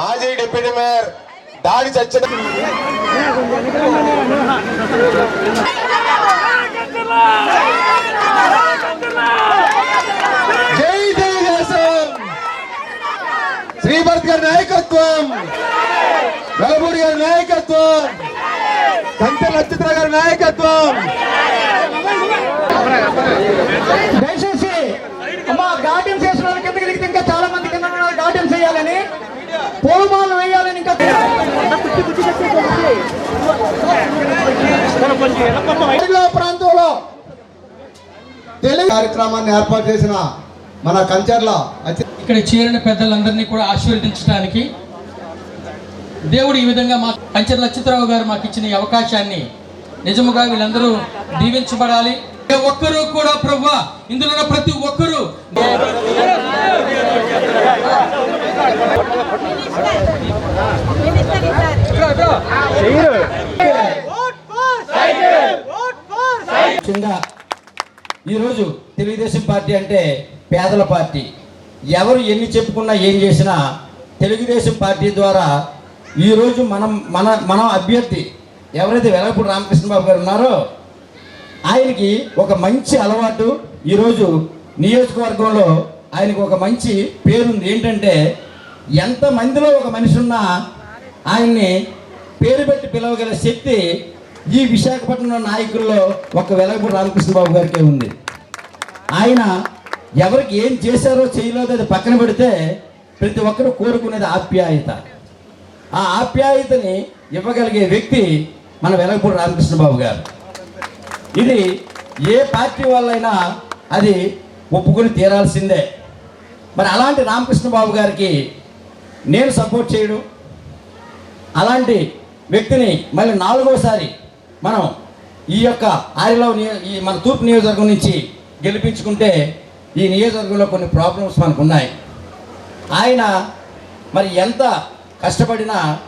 మాజీ deputy mayor దాడి చచ్చిన జై తెలుగుదేశం శ్రీభరత్ గారి నాయకత్వం. వెలబూడి గారి నాయకత్వం. కంచె నక్షత్ర గారి నాయకత్వం. ప్రాంతంలో తెలుగు కార్యక్రమాన్ని ఏర్పాటు చేసిన మన కంచర్ల ఇక్కడ చేరిన పెద్దలందరినీ కూడా ఆశీర్వదించడానికి దేవుడు ఈ విధంగా మా కంచెల నక్షత్రరావు గారు మాకు ఇచ్చిన ఈ అవకాశాన్ని నిజముగా వీళ్ళందరూ దీవించబడాలి. ఒక్కరూ కూడా ప్రభు ఇందులో ప్రతి ఒక్కరూ ముఖ్యంగా ఈరోజు తెలుగుదేశం పార్టీ అంటే పేదల పార్టీ. ఎవరు ఎన్ని చెప్పుకున్నా ఏం చేసినా తెలుగుదేశం పార్టీ ద్వారా ఈరోజు మనం మన మన అభ్యర్థి ఎవరైతే వెలగపూడి రామకృష్ణబాబు గారు ఉన్నారో ఆయనకి ఒక మంచి అలవాటు ఈరోజు నియోజకవర్గంలో ఆయనకు ఒక మంచి పేరుంది. ఏంటంటే ఎంతమందిలో ఒక మనిషి ఉన్నా ఆయన్ని పేరు పెట్టి పిలవగల శక్తి ఈ విశాఖపట్నం నాయకుల్లో ఒక వెలగపూడి రామకృష్ణబాబు గారికే ఉంది. ఆయన ఎవరికి ఏం చేశారో చేయలేదో అది పక్కన పెడితే ప్రతి ఒక్కరు కోరుకునేది ఆప్యాయత. ఆ ఆప్యాయతని ఇవ్వగలిగే వ్యక్తి మన వెలగపూడి రామకృష్ణబాబు గారు. ఇది ఏ పార్టీ వాళ్ళైనా అది ఒప్పుకొని తీరాల్సిందే. మరి అలాంటి రామకృష్ణ బాబు గారికి నేను సపోర్ట్ చేయడం. అలాంటి వ్యక్తిని మళ్ళీ నాలుగోసారి మనం ఈ యొక్క ఆరిలో ఈ మన తూర్పు నియోజకవర్గం నుంచి గెలిపించుకుంటే ఈ నియోజకవర్గంలో కొన్ని ప్రాబ్లమ్స్ మనకు ఉన్నాయి ఆయన మరి ఎంత కష్టపడినా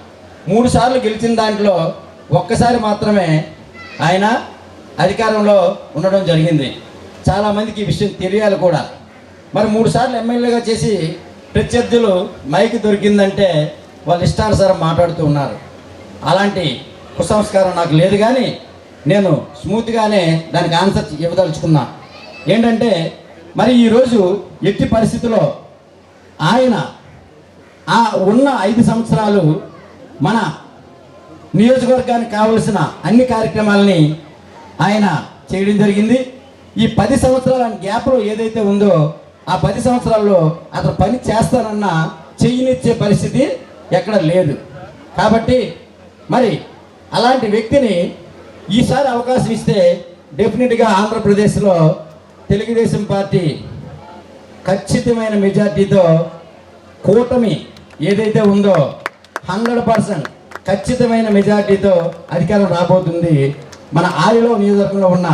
మూడు సార్లు గెలిచిన దాంట్లో ఒక్కసారి మాత్రమే ఆయన అధికారంలో ఉండడం జరిగింది. చాలామందికి ఈ విషయం తెలియాలి కూడా. మరి మూడు సార్లు ఎమ్మెల్యేగా చేసి ప్రత్యర్థులు మైక్ దొరికిందంటే వాళ్ళు ఇష్టానుసారం మాట్లాడుతూ ఉన్నారు. అలాంటి కుసంస్కారం నాకు లేదు కానీ నేను స్మూత్గానే దానికి ఆన్సర్ ఇవ్వదలుచుకున్నా. ఏంటంటే మరి ఈరోజు ఎట్టి పరిస్థితుల్లో ఆయన ఆ ఉన్న ఐదు సంవత్సరాలు మన నియోజకవర్గానికి కావలసిన అన్ని కార్యక్రమాలని ఆయన చేయడం జరిగింది. ఈ పది సంవత్సరాల గ్యాప్లో ఏదైతే ఉందో ఆ పది సంవత్సరాల్లో అతను పని చేస్తానన్న చేయనిచ్చే పరిస్థితి ఎక్కడ లేదు. కాబట్టి మరి అలాంటి వ్యక్తిని ఈసారి అవకాశం ఇస్తే డెఫినెట్గా ఆంధ్రప్రదేశ్లో తెలుగుదేశం పార్టీ ఖచ్చితమైన మెజార్టీతో కూటమి ఏదైతే ఉందో హండ్రెడ్ పర్సెంట్ ఖచ్చితమైన మెజార్టీతో అధికారం రాబోతుంది. మన ఆరిలో నియోజకవర్గంలో ఉన్న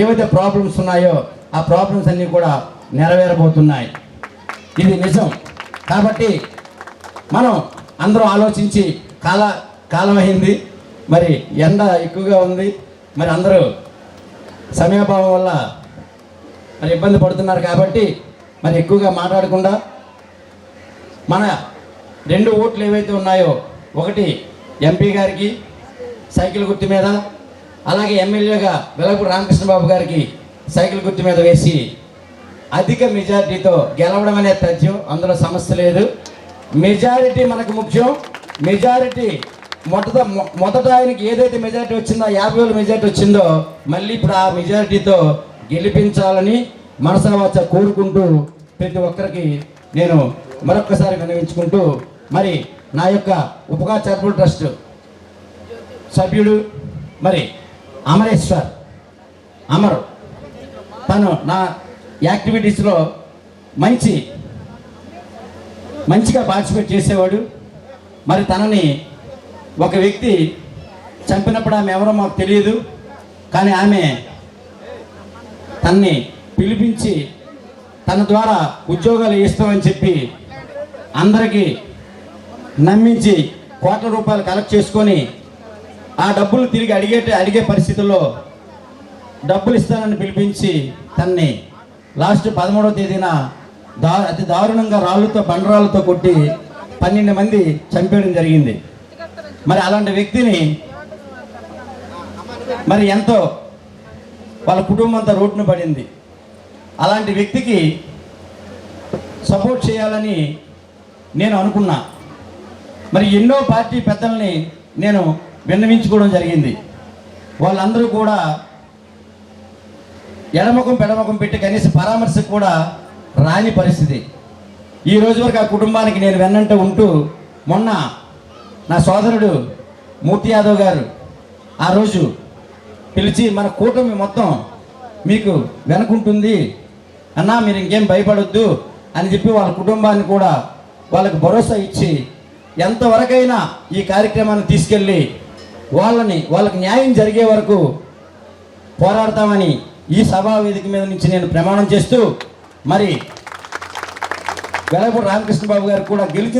ఏవైతే ప్రాబ్లమ్స్ ఉన్నాయో ఆ ప్రాబ్లమ్స్ అన్నీ కూడా నెరవేరబోతున్నాయి. ఇది నిజం. కాబట్టి మనం అందరూ ఆలోచించి కాల కాలం అయింది మరి ఎండ ఎక్కువగా ఉంది. మరి అందరూ సమయభావం వల్ల మరి ఇబ్బంది పడుతున్నారు కాబట్టి మరి ఎక్కువగా మాట్లాడకుండా మన రెండు ఓట్లు ఏవైతే ఉన్నాయో ఒకటి ఎంపీ గారికి సైకిల్ గుర్తు మీద అలాగే ఎమ్మెల్యేగా వెలగపూడి రామకృష్ణబాబు గారికి సైకిల్ గుర్తు మీద వేసి అధిక మెజారిటీతో గెలవడం అనే తథ్యం అందులో సమస్య లేదు. మెజారిటీ మనకు ముఖ్యం. మెజారిటీ మొదట మొదట ఆయనకి ఏదైతే మెజారిటీ వచ్చిందో యాభై వేల మెజారిటీ వచ్చిందో మళ్ళీ ఇప్పుడు ఆ మెజారిటీతో గెలిపించాలని మనసావాచ కోరుకుంటూ ప్రతి ఒక్కరికి నేను మరొక్కసారి విన్నవించుకుంటూ మరి నా యొక్క ఉపకార చారిటబుల్ ట్రస్ట్ సభ్యుడు మరి అమరేశ్వర్ అమర్ తను నా యాక్టివిటీస్లో మంచి మంచిగా పార్టిసిపేట్ చేసేవాడు. మరి తనని ఒక వ్యక్తి చంపినప్పుడు ఆమె ఎవరో మాకు తెలియదు కానీ ఆమె తన్ని పిలిపించి తన ద్వారా ఉద్యోగాలు ఇస్తామని చెప్పి అందరికీ నమ్మించి కోట్ల రూపాయలు కలెక్ట్ చేసుకొని ఆ డబ్బులు తిరిగి అడిగే అడిగే పరిస్థితుల్లో డబ్బులు ఇస్తానని పిలిపించి తన్ని లాస్ట్ పదమూడవ తేదీన దా అతి దారుణంగా రాళ్ళతో బండరాళ్ళతో కొట్టి పన్నెండు మంది చంపేయడం జరిగింది. మరి అలాంటి వ్యక్తిని మరి ఎంతో వాళ్ళ కుటుంబం అంతా రోడ్డున పడింది. అలాంటి వ్యక్తికి సపోర్ట్ చేయాలని నేను అనుకున్నా. మరి ఎన్నో పార్టీ పెద్దల్ని నేను విన్నవించుకోవడం జరిగింది. వాళ్ళందరూ కూడా ఎడముఖం పెడముఖం పెట్టి కనీస పరామర్శకు కూడా రాని పరిస్థితి. ఈ రోజు వరకు ఆ కుటుంబానికి నేను వెన్నంట ఉంటూ మొన్న నా సోదరుడు మూర్తి యాదవ్ గారు ఆ రోజు పిలిచి మన కూటమి మొత్తం మీకు వెనకుంటుంది. అన్నా మీరు ఇంకేం భయపడొద్దు అని చెప్పి వాళ్ళ కుటుంబాన్ని కూడా వాళ్ళకి భరోసా ఇచ్చి ఎంతవరకైనా ఈ కార్యక్రమాన్ని తీసుకెళ్ళి వాళ్ళని వాళ్ళకి న్యాయం జరిగే వరకు పోరాడతామని ఈ సభా వేదిక మీద నుంచి నేను ప్రమాణం చేస్తూ మరి వెలగపూడి రామకృష్ణ బాబు గారు కూడా గెలిచి